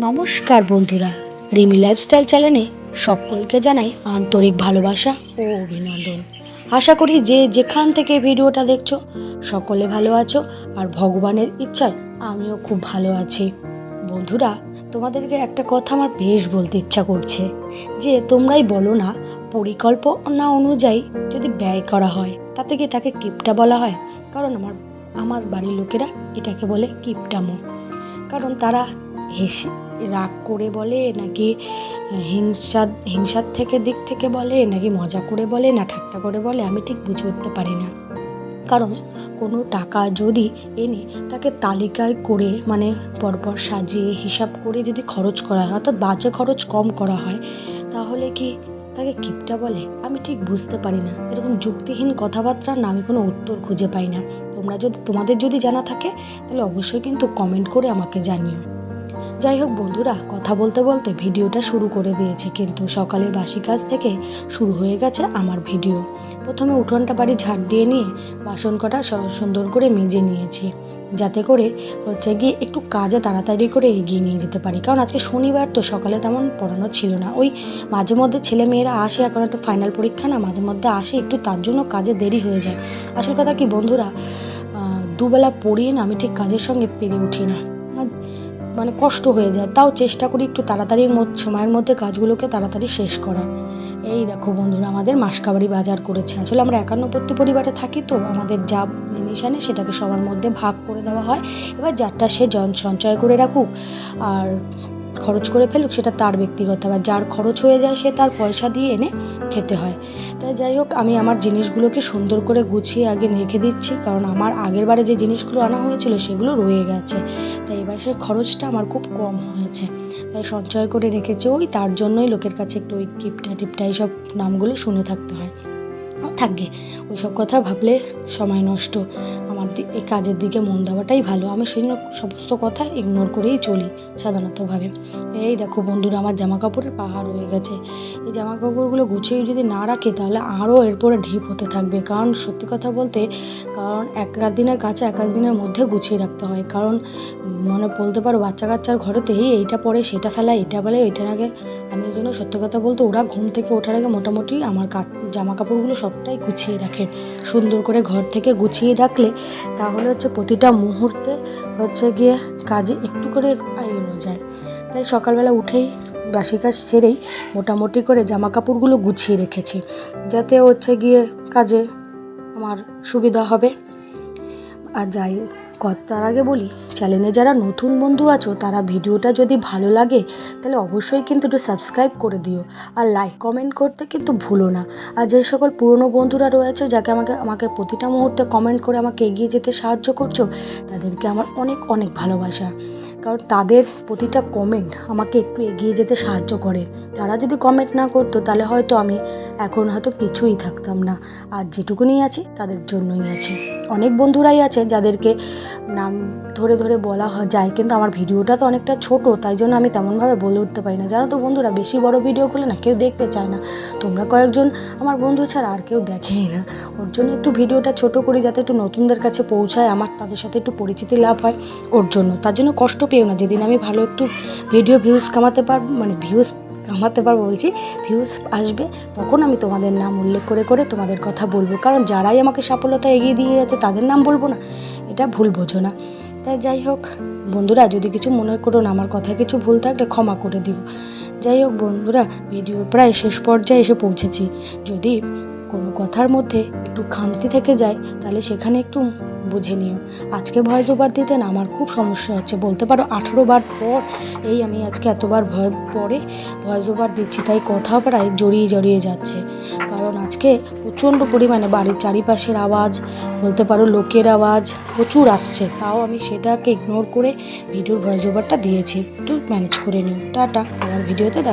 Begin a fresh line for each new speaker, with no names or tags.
নমস্কার বন্ধুরা, রিমি লাইফস্টাইল চ্যানেলে সকলকে জানাই আন্তরিক ভালোবাসা ও অভিনন্দন। আশা করি যে যেখান থেকে ভিডিওটা দেখছ, সকলে ভালো আছো আর ভগবানের ইচ্ছায় আমিও খুব ভালো আছি। বন্ধুরা, তোমাদেরকে একটা কথা আমার বেশ বলতে ইচ্ছা করছে, যে তোমরাই বলো না, পরিকল্পনা অনুযায়ী যদি ব্যয় করা হয়, তাতে কি তাকে কিপটা বলা হয়? কারণ আমার আমার বাড়ির লোকেরা এটাকে বলে কিপটামো। কারণ তারা হেসে রাগ করে বলে, নাকি হিংসা হিংসার থেকে দিক থেকে বলে, নাকি মজা করে বলে, না ঠাট্টা করে বলে, আমি ঠিক বুঝে উঠতে পারি না। কারণ কোনো টাকা যদি এনে তাকে তালিকায় করে মানে পরপর সাজিয়ে হিসাব করে যদি খরচ করা হয়, অর্থাৎ বাজে খরচ কম করা হয়, তাহলে কি তাকে কিপটা বলে? আমি ঠিক বুঝতে পারি না। এরকম যুক্তিহীন কথাবার্তার না আমি কোনো উত্তর খুঁজে পাই না। তোমরা যদি, তোমাদের যদি জানা থাকে, তাহলে অবশ্যই কিন্তু কমেন্ট করে আমাকে জানিও। যাই হোক বন্ধুরা, কথা বলতে বলতে ভিডিওটা শুরু করে দিয়েছে, কিন্তু সকালের বাসি কাজ থেকে শুরু হয়ে গেছে আমার ভিডিও। প্রথমে উঠোনটা বাড়ি ঝাড় দিয়ে নিয়ে বাসন কটা সুন্দর করে মেজে নিয়েছি, যাতে করে হচ্ছে গিয়ে একটু কাজে তাড়াতাড়ি করে এগিয়ে নিয়ে যেতে পারি। কারণ আজকে শনিবার তো সকালে তেমন পড়ানো ছিল না। ওই মাঝে মধ্যে ছেলে মেয়েরা আসে, এখন একটু ফাইনাল পরীক্ষা না, মাঝে মধ্যে আসে একটু, তার জন্য কাজে দেরি হয়ে যায়। আসল কথা কি বন্ধুরা দুবেলা পড়িয়ে না আমি ঠিক কাজের সঙ্গে পেরে উঠি না। মানে কষ্ট হয়ে যায়, তাও চেষ্টা করি একটু তাড়াতাড়ির সময়ের মধ্যে কাজগুলোকে তাড়াতাড়ি শেষ করার। এই দেখো বন্ধুরা, আমাদের মাসকাবারি বাজার করেছে। আসলে আমরা একান্নপত্তি পরিবারে থাকি তো, আমাদের যা আনে সেটাকে সবার মধ্যে ভাগ করে দেওয়া হয়। এবার যারটা সে জন- সঞ্চয় করে রাখুক, আর খরচ করে ফেলুক, সেটা তার ব্যক্তিগত ব্যাপার। যার খরচ হয়ে যায়, সে তার পয়সা দিয়ে এনে খেতে হয়। তাই যাই হোক, আমি আমার জিনিসগুলোকে সুন্দর করে গুছিয়ে আগে রেখে দিচ্ছি, কারণ আমার আগের বারে যে জিনিসগুলো আনা হয়েছিল, সেগুলো রয়ে গেছে। তাই এবার সে খরচটা আমার খুব কম হয়েছে। তাই সঞ্চয় করে রেখেছে ওই, তার জন্যই লোকের কাছে একটু ওই টিপটা টিপটা, এইসব নামগুলো শুনে থাকতে হয়। ও থাকবে। ওইসব কথা ভাবলে সময় নষ্ট। আমার এই কাজের দিকে মন দেওয়াটাই ভালো। আমি সেই সমস্ত কথা ইগনোর করেই চলি সাধারণতভাবে। এই দেখো বন্ধুরা, আমার জামা কাপড়ের পাহাড় হয়ে গেছে। এই জামা কাপড়গুলো গুছিয়ে যদি না রাখে, তাহলে আরও এরপরে ঢিপ হতে থাকবে। কারণ সত্যি কথা বলতে, কারণ এক এক দিনের কাছে এক এক দিনের মধ্যে গুছিয়ে রাখতে হয়। কারণ মনে বলতে পারো, বাচ্চা কাচ্চার ঘরেতেই এইটা পরে, সেটা ফেলা, এটা বলে ওইটার আগে আমি ওই জন্য সত্যি কথা বলতে, ওরা ঘুম থেকে ওঠার আগে মোটামুটি আমার জামা কাপড়গুলো সবটাই গুছিয়ে রাখে। সুন্দর করে ঘর থেকে গুছিয়ে রাখলে তাহলে হচ্ছে প্রতিটা মুহূর্তে হচ্ছে গিয়ে কাজে একটু করে এগোনো যায়। তাই সকালবেলা উঠেই বাসি কাজ সেরেই মোটামুটি করে জামা কাপড়গুলো গুছিয়ে রেখেছি। যাতে হচ্ছে গিয়ে কাজে আমার সুবিধা হবে। আর যাই তার আগে বলি চ্যানেলে যারা নতুন বন্ধু আছো, তারা ভিডিওটা যদি ভালো লাগে, তাহলে অবশ্যই কিন্তু একটু সাবস্ক্রাইব করে দিও। আর লাইক কমেন্ট করতে কিন্তু ভুলো না। আর যে সকল পুরনো বন্ধুরা রয়েছে, যাকে আমাকে আমাকে প্রতিটা মুহূর্তে কমেন্ট করে আমাকে এগিয়ে যেতে সাহায্য করছ, তাদেরকে আমার অনেক অনেক ভালোবাসা। কারণ তাদের প্রতিটা কমেন্ট আমাকে একটু এগিয়ে যেতে সাহায্য করে। তারা যদি কমেন্ট না করতো, তাহলে হয়তো আমি এখন হয়তো কিছুই থাকতাম না। আর যেটুকুনি আছি, তাদের জন্যই আছে। অনেক বন্ধুরাই আছে যাদেরকে নাম ধরে ধরে বলা যায়, কিন্তু আমার ভিডিওটা তো অনেকটা ছোট, তাই জন্য আমি তেমনভাবে বলে উঠতে পারি না। জানো তো বন্ধুরা, বেশি বড় ভিডিও করলে না কেউ দেখতে চায় না। তোমরা কয়েকজন আমার বন্ধু ছাড়া আর কেউ দেখেই না। ওর জন্য একটু ভিডিওটা ছোট করি যাতে একটু নতুনদের কাছে পৌঁছায়, আমার তাদের সাথে একটু পরিচিতি লাভ হয় ওর জন্য। তার জন্য কষ্ট পেও না, যেদিন আমি ভালো একটু ভিডিও ভিউজ কামাতে পারব মানে ভিউজ কামাতে পারব বলছি ভিউজ আসবে, তখন আমি তোমাদের নাম উল্লেখ করে করে তোমাদের কথা বলব। কারণ যারাই আমাকে সফলতা এগিয়ে দিয়ে যাচ্ছে, তাদের নাম বলব না। এটা ভুল বোঝো না। তাই যাই হোক, বন্ধুরা, যদি কিছু মনে করো না, আমার কথায় কিছু ভুল থাকলে ক্ষমা করে দিও। যাই হোক, বন্ধুরা ভিডিওর প্রায় শেষ পর্যায়ে এসে পৌঁছেছি। যদি কোনো কথার মধ্যে একটু খামতি থেকে যায়, তাহলে সেখানে একটু বুঝে নিও। আজকে ভয়েস ওভার দিতে না আমার খুব সমস্যা হচ্ছে। বলতে পারো আঠেরো বার পর, এই আমি আজকে এতবার ভয় পরে ভয়েস ওভার দিচ্ছি, তাই কথা প্রায় জড়িয়ে জড়িয়ে যাচ্ছে। কারণ আজকে প্রচণ্ড পরিমাণে বাড়ির চারিপাশের আওয়াজ, বলতে পারো লোকের আওয়াজ প্রচুর আসছে। তাও আমি সেটাকে ইগনোর করে ভিডিওর ভয়েস ওভারটা দিয়েছি। একটু ম্যানেজ করে নিও। টাটা, আবার ভিডিওতে দেখা